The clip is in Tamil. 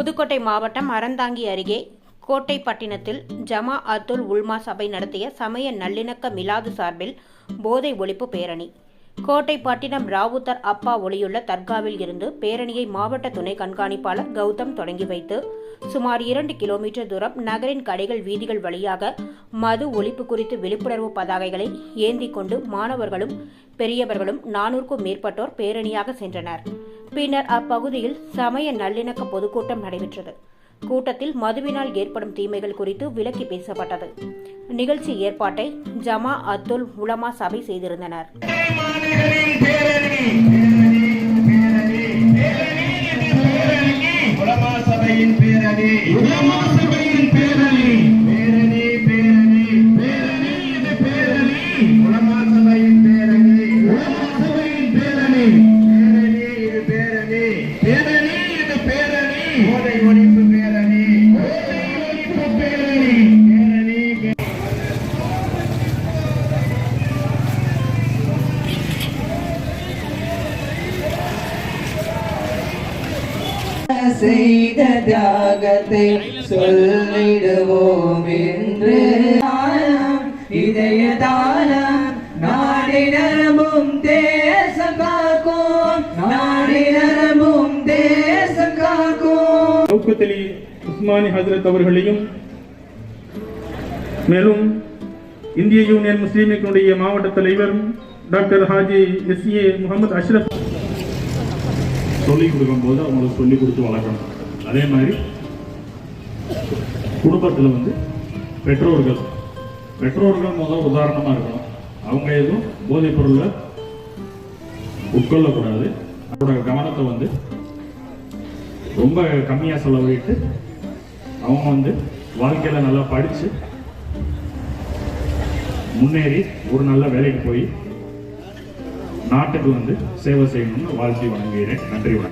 புதுக்கோட்டை மாவட்டம் அறந்தாங்கி அருகே கோட்டைப்பட்டினத்தில் ஜமா அத்துல் உல்மா சபை நடத்திய சமய நல்லிணக்க மிலாது சார்பில் போதை ஒழிப்பு பேரணி. கோட்டைப்பட்டினம் ராவுத்தர் அப்பா ஒளியுள்ள தர்காவில் இருந்து பேரணியை மாவட்ட துணை கண்காணிப்பாளர் கௌதம் தொடங்கி வைத்து சுமார் இரண்டு கிலோமீட்டர் தூரம் நகரின் கடைகள் வீதிகள் வழியாக மது ஒழிப்பு குறித்து விழிப்புணர்வு பதாகைகளை ஏந்தி கொண்டு மாணவர்களும் பெரியவர்களும் நானூறுக்கும் மேற்பட்டோர் பேரணியாக சென்றனர். பின்னர் அப்பகுதியில் சமய நல்லிணக்க பொதுக்கூட்டம் நடைபெற்றது. கூட்டத்தில் மதுவினால் ஏற்படும் தீமைகள் குறித்து விளக்கி பேசப்பட்டது. நிகழ்ச்சி ஏற்பாட்டை ஜமா அத்துல் உலமா சபை செய்திருந்தனர். பேரணி. பேரணி. பேரணி பேரணி. செய்த தியாகத்தை சொல்லிடுவோம் என்று இதய தானம் நாடினரமும் தேசம் காக்கும். நாடினரமும் தேசம் காக்கும். சவுக்கத் உஸ்மானி ஹசரத் அவர்களையும் மேலும் இந்திய யூனியன் முஸ்லீம் மாவட்ட தலைவர் doctor Haji S A Mohammed Ashraf சொல்லிக் கொடுக்கும்போது அவங்களுக்கு சொல்லிக் கொடுத்து வளர்க்கணும். அதே மாதிரி குடும்பத்தில் வந்து பெற்றோர்கள் பெற்றோர்கள் முதல் உதாரணமாக இருக்கணும். அவங்க எதுவும் போதைப் பொருளை உட்கொள்ளக்கூடாது. அவரோட கவனத்தை வந்து ரொம்ப கம்மியாக செலவிட்டு அவங்க வந்து வாழ்க்கையில் நல்லா படித்து முன்னேறி ஒரு நல்ல வேலைக்கு போய் நாட்டுக்கு வந்து சேவை செய்யணும்னு வாழ்த்தி வணங்குகிறேன் நன்றி வணக்கம்.